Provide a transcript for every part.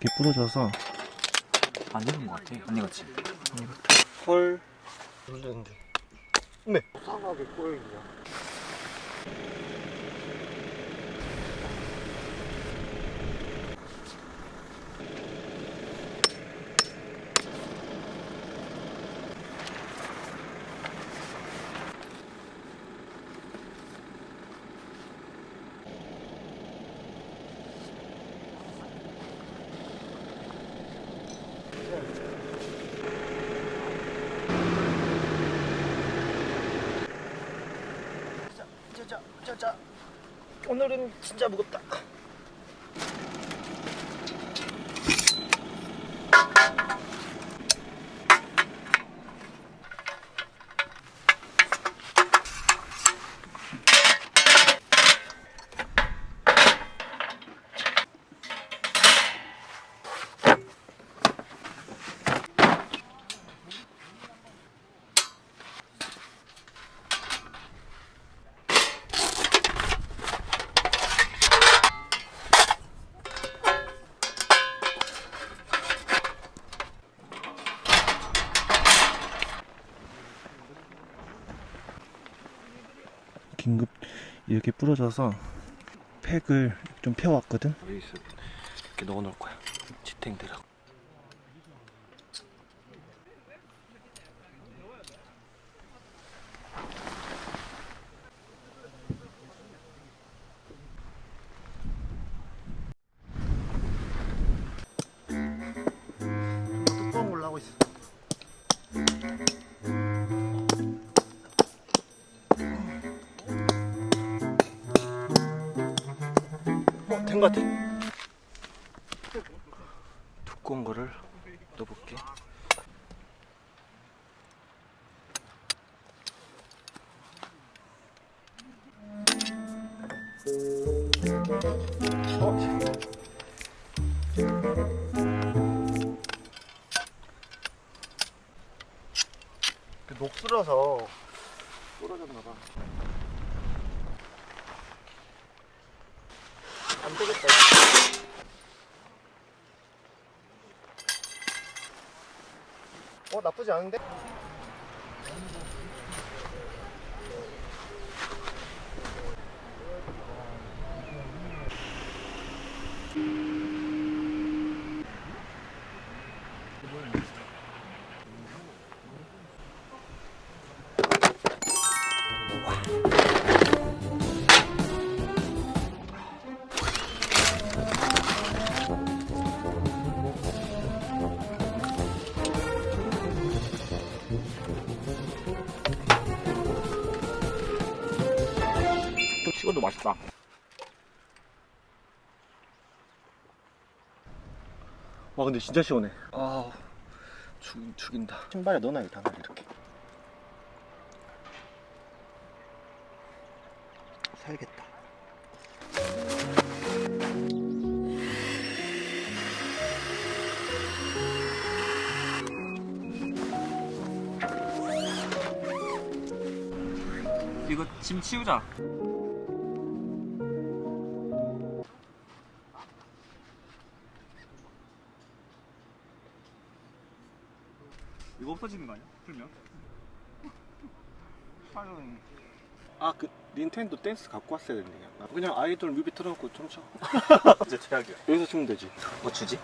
이렇게 부러져서 안 익은 것 같아. 안 익었지? 헐 놀랬는데 네 싸가게 꼬여있냐 짜자. 오늘은 진짜 무겁다 긴급 이렇게 부러져서 팩을 좀 펴왔거든. 여기 있어 이렇게 넣어놓을 거야 지탱들하고 어, 된것 같아. 두꺼운 거를 넣어볼게. 녹슬어서 떨어졌나 봐. 안 되겠다. 어 나쁘지 않은데? 있다. 와 근데 진짜 시원해. 아 죽, 죽인다. 신발에 넣어놔야겠다 하나 이렇게. 살겠다. 이거 짐 치우자. 없어지는 거 아니야? 풀면? 팔은 아그 닌텐도 댄스 갖고 왔어야 되는데 그냥. 그냥 아이돌 뮤비 틀어놓고 춤춰. 이제 최악이야. 여기서 추면 되지. 뭐 주지?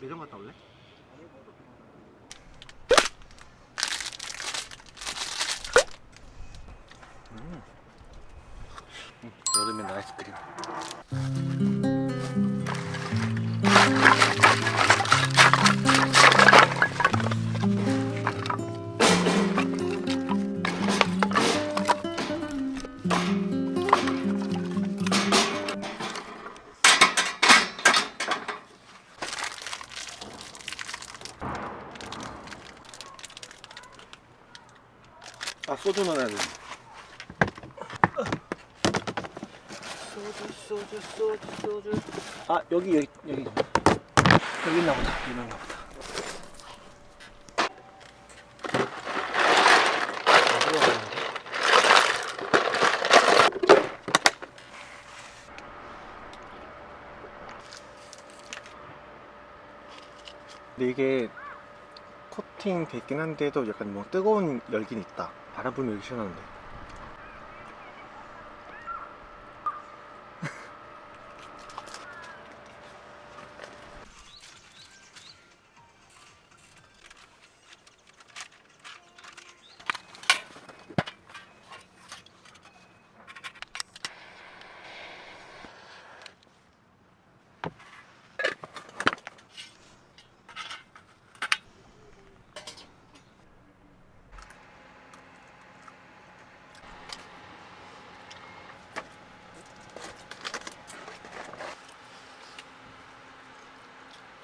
매점 갔다 올래? 음. 여름엔 아이스크림. 아 여기 여기 여기 여기 있나 보다. 여기 있나 보다. 근데 이게 코팅 돼 있긴 한데도 약간 뭐 뜨거운 열기는 있다. 바람 불면 여기 시원한데.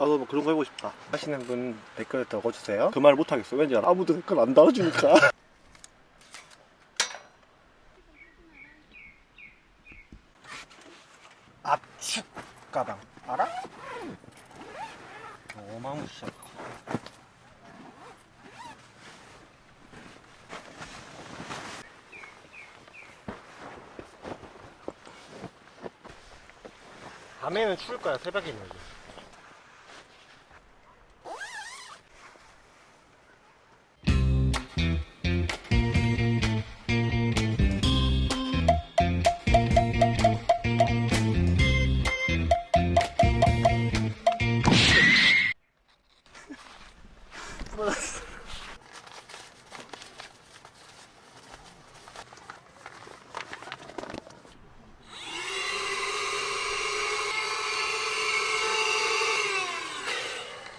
나도 뭐 그런 거 해보고 싶다. 하시는 분 댓글에 적어주세요. 그 말 못하겠어. 왠지 알아? 아무도 댓글 안 달아주니까. 압축 가방 알아? 어마무시하다. 밤에는 추울 거야 새벽이면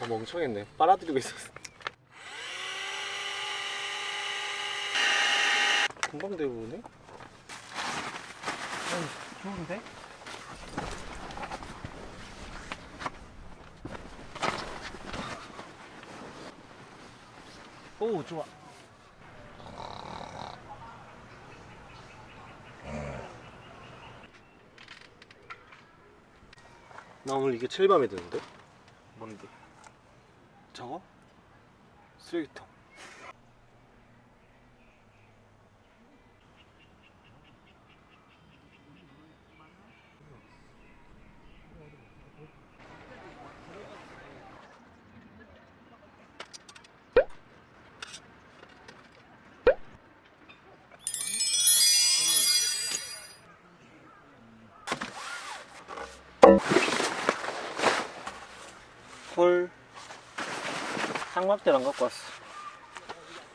어, 멍청했네. 빨아들이고 있었어. 금방 되고네? 좋은데? 오, 좋아. 나 오늘 이게 제일 마음에 드는데? 뭔데? 저거? 쓰레기통. 헐. 삼각대를 안 갖고 왔어.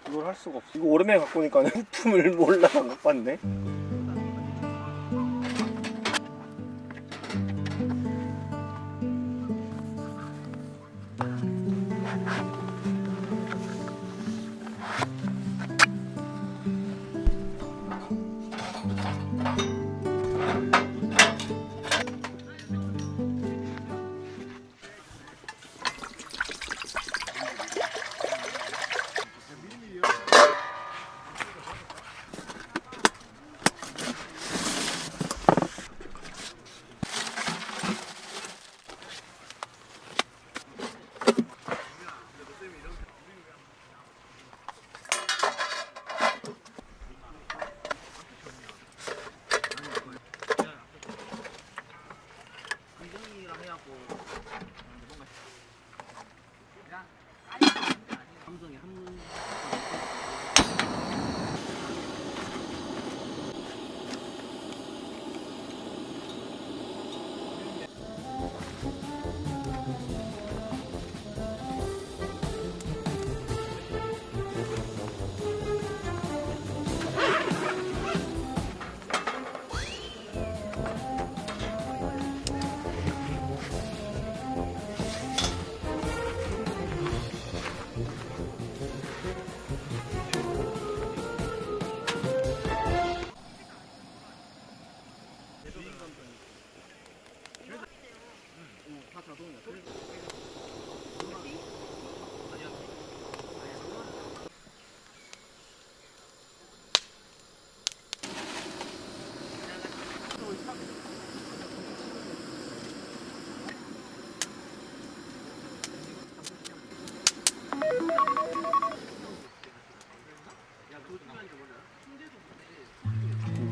이걸 할 수가 없어. 이거 오랜만에 갖고 오니까 부품을 몰라 안 갖고 왔네.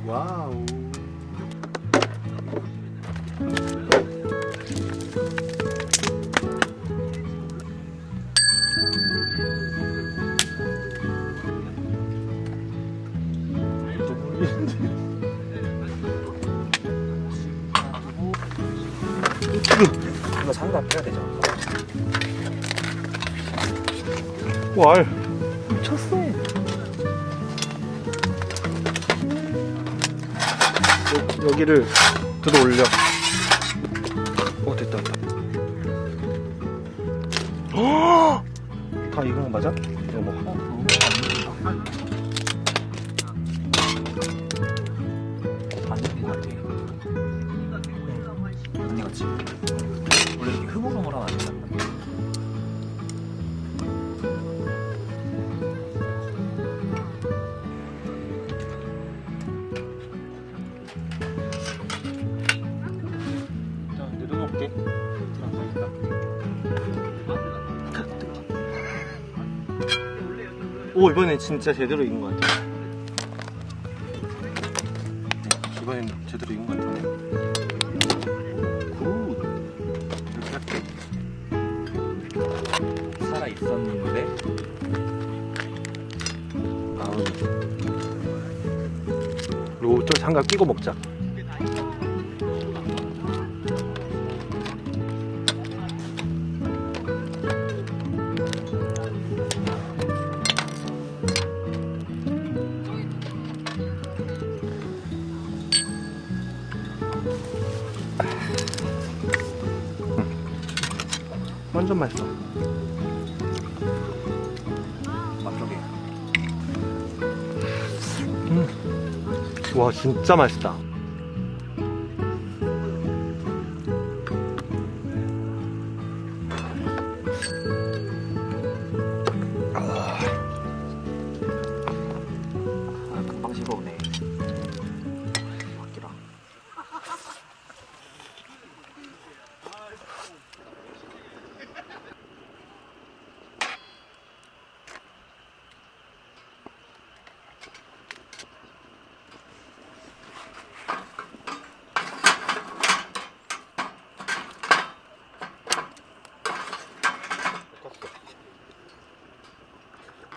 와우 이거 장갑 껴야 되죠? 왈 여, 여기를 들어 올려 어 됐다 됐다 헉! 다 이거 맞아? 이거 뭐것 같아. 언니 같이. 원래 이렇게 흐물흐물하 이번엔 진짜 제대로 익은 것 같아 이번엔 제대로 익은 것 같은데. 굿. 이렇게 할게. 살아 있었는데. 아우. 그리고 또 장갑 끼고 먹자 와 진짜 맛있다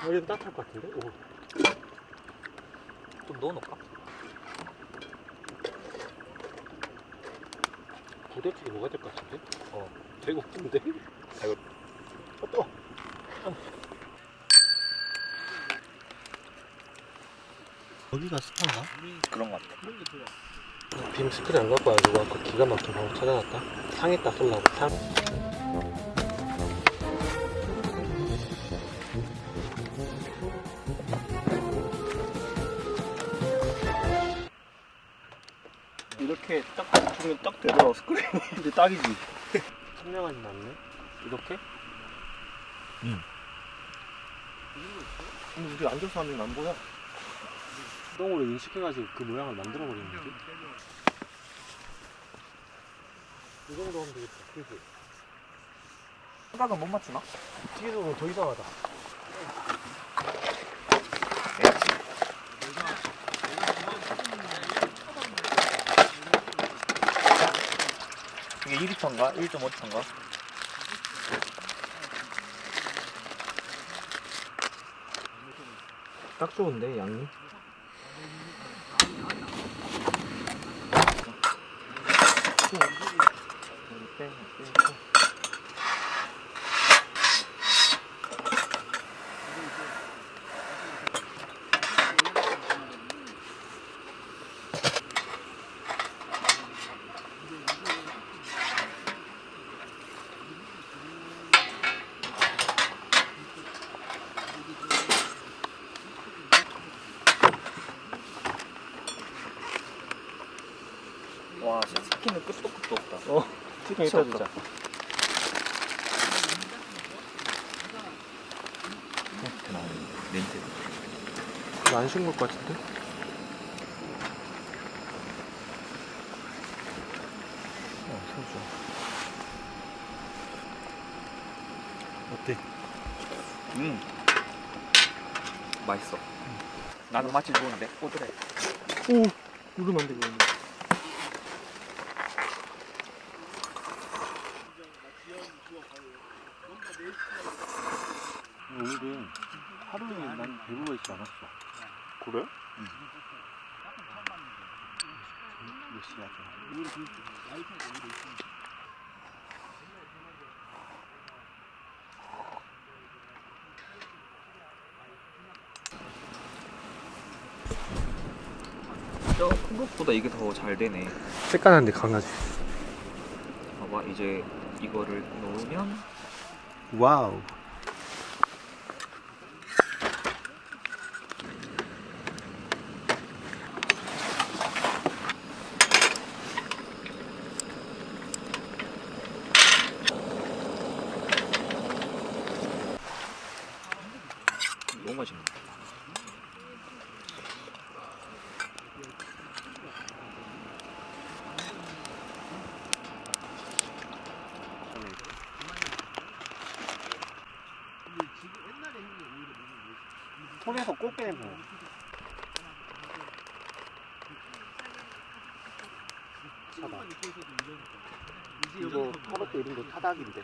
여기도 따뜻할 것 같은데? 오. 좀 넣어놓을까? 부대찌개 뭐가 될 것 같은데? 어. 배고픈데? 아이고. 어, 또. 여기가 스파인가? 그런 것 같아. 빔 스크린 안 갖고 와가지고 아까 기가 막힌 방법 찾아놨다 상했다 쏠라고 상 이렇게 딱 주면 딱 되더라 스크린이 근데 딱이지 선명하지 않네 이렇게? 응. 근데 우리 앉아서 하면 안 보여 수동으로 인식해가지고 그 모양을 만들어버리는 거지 이 정도 하면 되겠다 그지? 생각은 못 맞추나? 뒤에서 더 이상하다 이게 2리터인가? 1.5리터인가? 딱 좋은데 양이 스키는 끝도 끝도 없다. 어 치킨 이따 주자 나오네. 멘트. 이거 안 싱글 것 같은데? 어 소주 어때? 음. 맛있어. 나는 맛이 좋은데? 꼬들해. 오 누르면 안 돼, 애들은 하루에 난 대부분 있지 않았어. 그래? 응. 몇 시야? 진짜 생각보다 이게 더 잘 되네. 새까만데 강아지. 봐봐, 이제 이거를 넣으면 와우. 손에서 냄새. 나. 타닥. 이거 때 이런 거 타닥인데.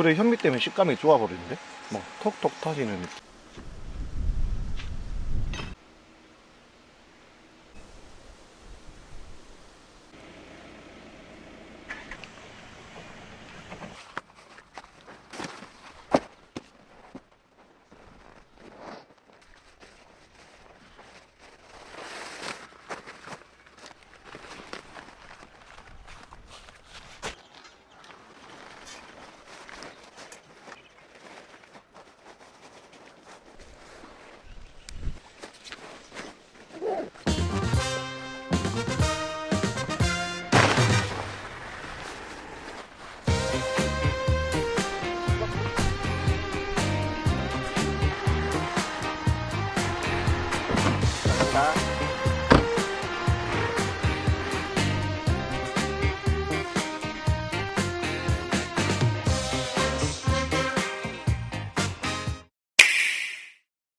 불의 현미 때문에 식감이 좋아 버리는데? 막 톡톡 터지는 느낌.